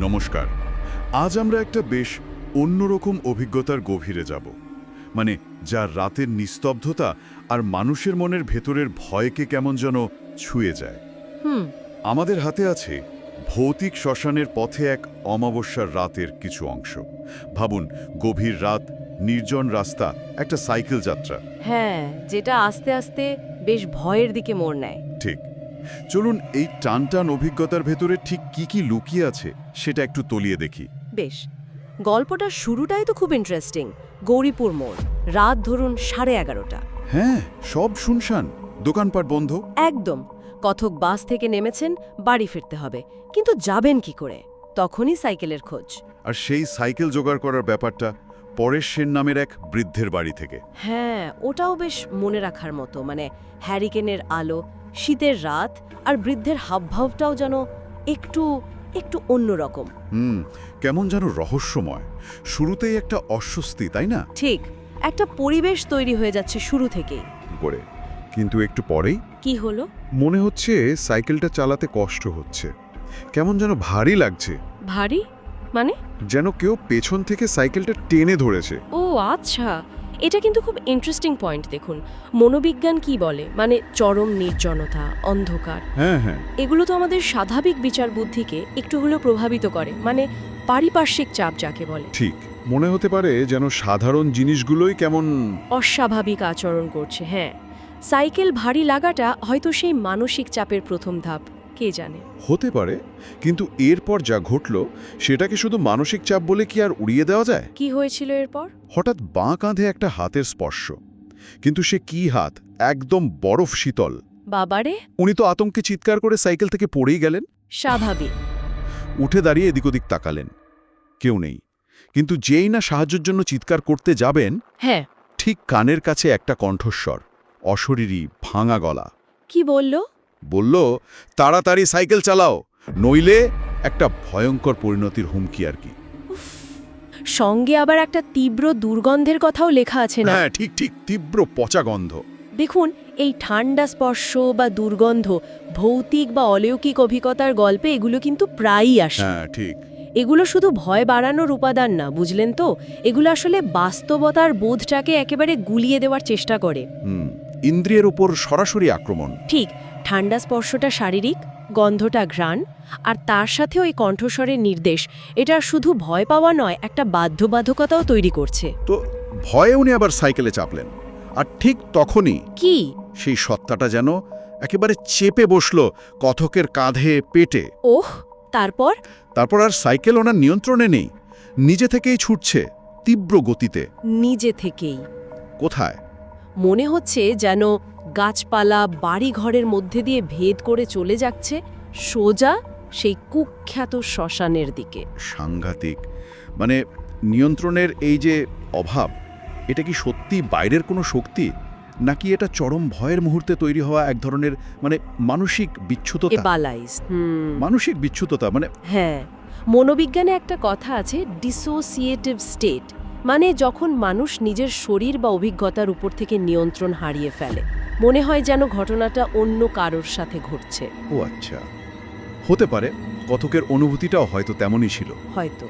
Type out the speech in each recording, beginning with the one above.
নমস্কার। আজ আমরা একটা বেশ অন্যরকম অভিজ্ঞতার গভীরে যাব। মানে যার রাতের নিস্তব্ধতা আর মানুষের মনের ভেতরের ভয়কে কেমন যেন ছুঁয়ে যায়। হুম। আমাদের হাতে আছে ভৌতিক শ্মশানের পথে এক অমাবস্যার রাতের কিছু অংশ। ভাবুন গভীর রাত নির্জন রাস্তা একটা সাইকেল যাত্রা। হ্যাঁ যেটা আস্তে আস্তে বেশ ভয়ের দিকে মোড় নেয়। ঠিক। চলুন এই টানটান অভিজ্ঞতার ভেতরে ঠিক কি কি লুকিয়ে আছে সেটা একটু তলিয়ে দেখি। বেশ গল্পটার শুরুটাই তো খুব ইন্টারেস্টিং গৌরীপুর মোড় রাত ধরুন সাড়ে এগারোটা। হ্যাঁ সব শুনশান। দোকানপাট বন্ধ। একদম কথক বাস থেকে নেমেছেন বাড়ি ফিরতে হবে। কিন্তু যাবেন কি করে? তখনই সাইকেলের খোঁজ। আর সেই সাইকেল জোগাড় করার ব্যাপারটা পরেশ সেন নামের এক বৃদ্ধের বাড়ি থেকে। হ্যাঁ ওটাও বেশ মনে রাখার মতো মানে হ্যারিকেনের আলো শীতের রাত আর বৃদ্ধের হাবভাবটাও যেন একটু একটু অন্যরকম। হুম কেমন যেন রহস্যময়। শুরুতেই একটা অস্বস্তি তাই না? ঠিক একটা পরিবেশ তৈরি হয়ে যাচ্ছে শুরু থেকেই। করে কিন্তু একটু পরেই? কি হলো? মনে হচ্ছে সাইকেলটা চালাতে কষ্ট হচ্ছে। কেমন যেন ভারী লাগছে। ভারী? মানে? যেন কেউ পেছন থেকে সাইকেলটা টেনে ধরেছে। ও আচ্ছা। এটা কিন্তু খুব ইন্টারেস্টিং পয়েন্ট দেখুন। মনোবিজ্ঞান কি বলে? মানে চরম নির্জনতা অন্ধকার। হ্যাঁ হ্যাঁ। এগুলো তো আমাদের স্বাভাবিক বিচার বুদ্ধিকে একটু হলেও প্রভাবিত করে। মানে পারিপার্শ্বিক চাপ যাকে বলে। ঠিক। মনে হতে পারে যেন সাধারণ জিনিসগুলোই কেমন অস্বাভাবিক আচরণ করছে হ্যাঁ। সাইকেল ভারী লাগাটা হয়তো সেই মানসিক চাপের প্রথম ধাপ। কে জানে? হতে পারে কিন্তু এরপর যা ঘটল সেটাকে শুধু মানসিক চাপ বলে কি আর উড়িয়ে দেওয়া যায়? কি হয়েছিল এরপর? হঠাৎ বাঁ কাঁধে একটা হাতের স্পর্শ। কিন্তু সে কি হাত? একদম বরফ শীতল। বাবারে! উনি তো আতঙ্কে চিৎকার করে সাইকেল থেকে পড়েই গেলেন। স্বাভাবিক। উঠে দাঁড়িয়ে এদিক ওদিক তাকালেন। কেউ নেই। কিন্তু যেই না সাহায্যের জন্য চিৎকার করতে যাবেন হ্যাঁ। ঠিক কানের কাছে একটা কণ্ঠস্বর। অশরীরী ভাঙা গলা। কি বলল? বলল তাড়াতাড়ি সাইকেল চালাও নইলে একটা ভয়ঙ্কর পরিণতির হুমকি আর কি। সঙ্গে আবার একটা তীব্র দুর্গন্ধের কথাও লেখা আছে না? হ্যাঁ ঠিক ঠিক তীব্র পচা গন্ধ। দেখুন এই ঠান্ডা স্পর্শ বা দুর্গন্ধ ভৌতিক বা অলৌকিক অভিজ্ঞতার গল্পে এগুলো কিন্তু প্রায়ই আসে। হ্যাঁ ঠিক। এগুলো শুধু ভয় বাড়ানোর উপাদান না বুঝলেন তো? এগুলো আসলে বাস্তবতার বোধটাকে একেবারে গুলিয়ে দেওয়ার চেষ্টা করে। ইন্দ্রিয়ের উপর সরাসরি আক্রমণ। ঠিক ঠান্ডা স্পর্শটা শারীরিক গন্ধটা ঘ্রাণ আর তার সাথে ওই কণ্ঠস্বরের নির্দেশ। এটা শুধু ভয় পাওয়া নয় একটা বাধ্যবাধকতাও তৈরি করছে। তো ভয়ে উনি আবার সাইকেলে চাপলেন। আর ঠিক তখনই কি? সেই সত্তাটা যেন একেবারে চেপে বসল কথকের কাঁধে পেটে। ওহ তারপর? তারপর আর সাইকেল ওনার নিয়ন্ত্রণে নেই। নিজে থেকেই ছুটছে তীব্র গতিতে। নিজে থেকেই। কোথায়? মনে হচ্ছে যেন গাছপালা বাড়িঘরের মধ্যে দিয়ে ভেদ করে চলে যাচ্ছে সোজা সেই কুখ্যাত শ্মশানের দিকে। সাংঘাতিক। মানে নিয়ন্ত্রণের এই যে অভাব এটা কি সত্যি বাইরের কোনো শক্তি? নাকি এটা চরম ভয়ের মুহূর্তে তৈরি হওয়া এক ধরনের মানে মানসিক হুম। মানসিক বিচ্ছুততা মানে হ্যাঁ। মনোবিজ্ঞানে একটা কথা আছে ডিসোসিয়েটিভ স্টেট মানে যখন মানুষ নিজের শরীর বা অভিজ্ঞতার উপর থেকে নিয়ন্ত্রণ হারিয়ে ফেলে মনে হয় যেন ঘটনাটা অন্য কারোর সাথে ঘটছে। ও আচ্ছা। হতে পারে কথকের অনুভূতিটাও হয়তো তেমনই ছিল। হয়তো।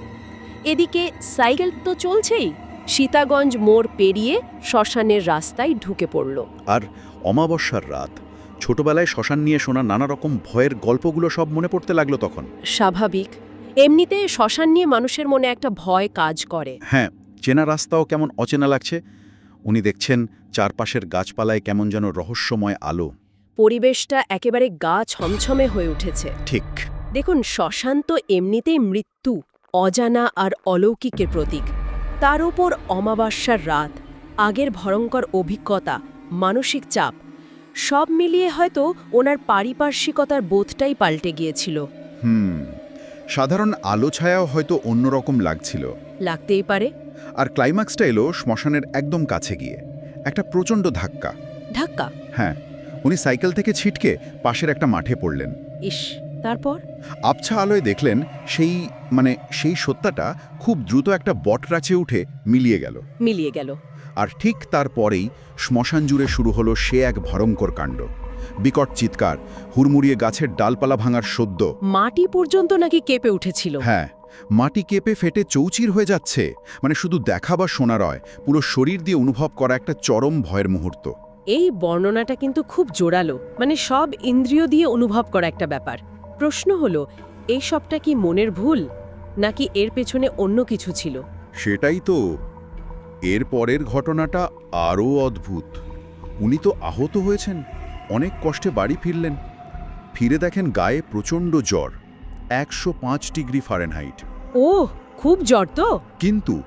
এদিকে সাইকেল তো চলছেই। সীতাগঞ্জ মোড় পেরিয়ে শ্মশানের রাস্তায় ঢুকে পড়ল। আর অমাবস্যার রাত ছোটবেলায় শ্মশান নিয়ে শোনা নানা রকম ভয়ের গল্পগুলো সব মনে পড়তে লাগল তখন। স্বাভাবিক। এমনিতে শ্মশান নিয়ে মানুষের মনে একটা ভয় কাজ করে। হ্যাঁ চেনা রাস্তাও কেমন অচেনা লাগছে? উনি দেখছেন চারপাশের গাছপালায় কেমন যেন রহস্যময় আলো। পরিবেশটা একেবারে গা ছমছমে হয়ে উঠেছে। ঠিক। দেখুন শ্মশান তো এমনিতেই মৃত্যু অজানা আর অলৌকিকের প্রতীক। তার উপর অমাবস্যার রাত আগের ভয়ঙ্কর অভিজ্ঞতা মানসিক চাপ সব মিলিয়ে হয়তো ওনার পারিপার্শ্বিকতার বোধটাই পাল্টে গিয়েছিল। হুম সাধারণ আলো ছায়াও হয়তো অন্যরকম লাগছিল। লাগতেই পারে। আর ক্লাইম্যাক্সটা এলো শ্মশানের একদম কাছে গিয়ে। একটা প্রচণ্ড ধাক্কা। ধাক্কা? হ্যাঁ উনি সাইকেল থেকে ছিটকে পাশের একটা মাঠে পড়লেন। ইস তারপর? আবছা আলোয় দেখলেন সেই মানে সেই সত্যাটা খুব দ্রুত একটা বটরাচে উঠে মিলিয়ে গেল। মিলিয়ে গেল। আর ঠিক তারপরেই শ্মশান জুড়ে শুরু হলো সে এক ভয়ঙ্কর কাণ্ড। বিকট চিৎকার হুড়মুড়িয়ে গাছের ডালপালা ভাঙার সদ্য। মাটি পর্যন্ত নাকি কেঁপে উঠেছিল? হ্যাঁ মাটি কেঁপে ফেটে চৌচির হয়ে যাচ্ছে। মানে শুধু দেখা বা শোনা রয় পুরো শরীর দিয়ে অনুভব করা একটা চরম ভয়ের মুহূর্ত। এই বর্ণনাটা কিন্তু খুব জোরালো মানে সব ইন্দ্রিয় দিয়ে অনুভব করা একটা ব্যাপার। প্রশ্ন হলো এই সবটা কি মনের ভুল নাকি এর পেছনে অন্য কিছু ছিল? সেটাই তো। এর পরের ঘটনাটা আরও অদ্ভুত। উনি তো আহত হয়েছেন অনেক কষ্টে বাড়ি ফিরলেন। ফিরে দেখেন গায়ে প্রচণ্ড জ্বর। একশো পাঁচ ডিগ্রি ফারেনহাইট। ও খুব জ্বর তো? কিন্তু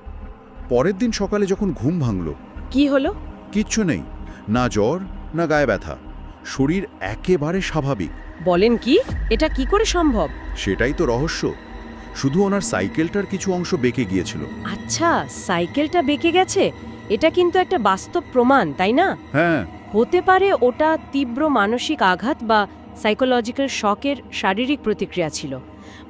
পরের দিন সকালে যখন ঘুম ভাঙল কি হলো? কিচ্ছু নেই না জ্বর না গায়ে ব্যথা। শরীর একেবারে স্বাভাবিক। বলেন কি? এটা কি করে সম্ভব? সেটাই তো রহস্য। শুধু ওনার সাইকেলটার কিছু অংশ বেঁকে গিয়েছিল। আচ্ছা সাইকেলটা বেঁকে গেছে? এটা কিন্তু একটা বাস্তব প্রমাণ তাই না? হ্যাঁ। হতে পারে ওটা তীব্র মানসিক আঘাত বা সাইকোলজিক্যাল শকের শারীরিক প্রতিক্রিয়া ছিল।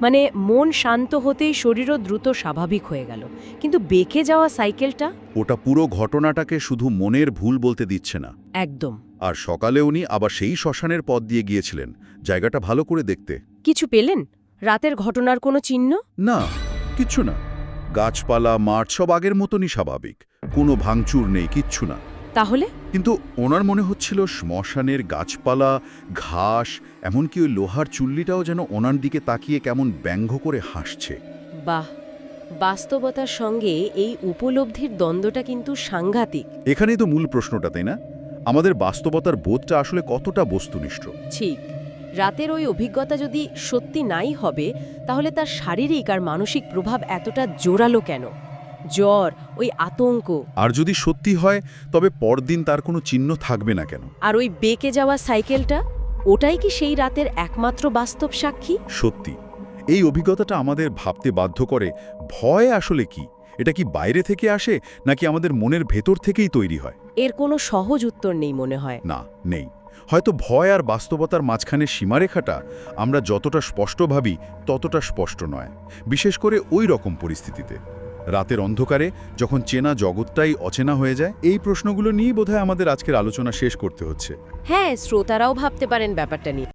মানে মন শান্ত হতেই শরীরও দ্রুত স্বাভাবিক হয়ে গেল। কিন্তু বেঁকে যাওয়া সাইকেলটা? ওটা পুরো ঘটনাটাকে শুধু মনের ভুল বলতে দিচ্ছে না। একদম। আর সকালে উনি আবার সেই শ্মশানের পথ দিয়ে গিয়েছিলেন। জায়গাটা ভালো করে দেখতে। কিছু পেলেন? রাতের ঘটনার কোনো চিহ্ন? না কিচ্ছু না। গাছপালা মাঠ সব আগের মতনই স্বাভাবিক। কোনো ভাঙচুর নেই কিচ্ছু না। তাহলে? কিন্তু ওনার মনে হচ্ছিল শ্মশানের গাছপালা ঘাস এমনকি ওই লোহার চুল্লিটাও যেন ওনার দিকে তাকিয়ে কেমন ব্যঙ্গ করে হাসছে। বাহ! বাস্তবতার সঙ্গে এই উপলব্ধির দ্বন্দ্বটা কিন্তু সাংঘাতিক। এখানেই তো মূল প্রশ্নটা তাই না? আমাদের বাস্তবতার বোধটা আসলে কতটা বস্তুনিষ্ঠ? ঠিক। রাতের ওই অভিজ্ঞতা যদি সত্যি নাই হবে তাহলে তার শারীরিক আর মানসিক প্রভাব এতটা জোরালো কেন? জ্বর ওই আতঙ্ক। আর যদি সত্যি হয় তবে পরদিন তার কোনো চিহ্ন থাকবে না কেন? আর ওই বেঁকে যাওয়া সাইকেলটা ওটাই কি সেই রাতের একমাত্র বাস্তব সাক্ষী? সত্যি। এই অভিজ্ঞতাটা আমাদের ভাবতে বাধ্য করে ভয় আসলে কি? এটা কি বাইরে থেকে আসে নাকি আমাদের মনের ভেতর থেকেই তৈরি হয়? এর কোনো সহজ উত্তর নেই মনে হয়। না নেই। হয়তো ভয় আর বাস্তবতার মাঝখানে সীমারেখাটা আমরা যতটা স্পষ্ট ভাবি ততটা স্পষ্ট নয়। বিশেষ করে ওই রকম পরিস্থিতিতে। রাতের অন্ধকারে যখন চেনা জগৎটাই অচেনা হয়ে যায়, এই প্রশ্নগুলো নিয়েই বোধহয় আমাদের আজকের আলোচনা শেষ করতে হচ্ছে। হ্যাঁ শ্রোতারাও ভাবতে পারেন ব্যাপারটা নিয়ে।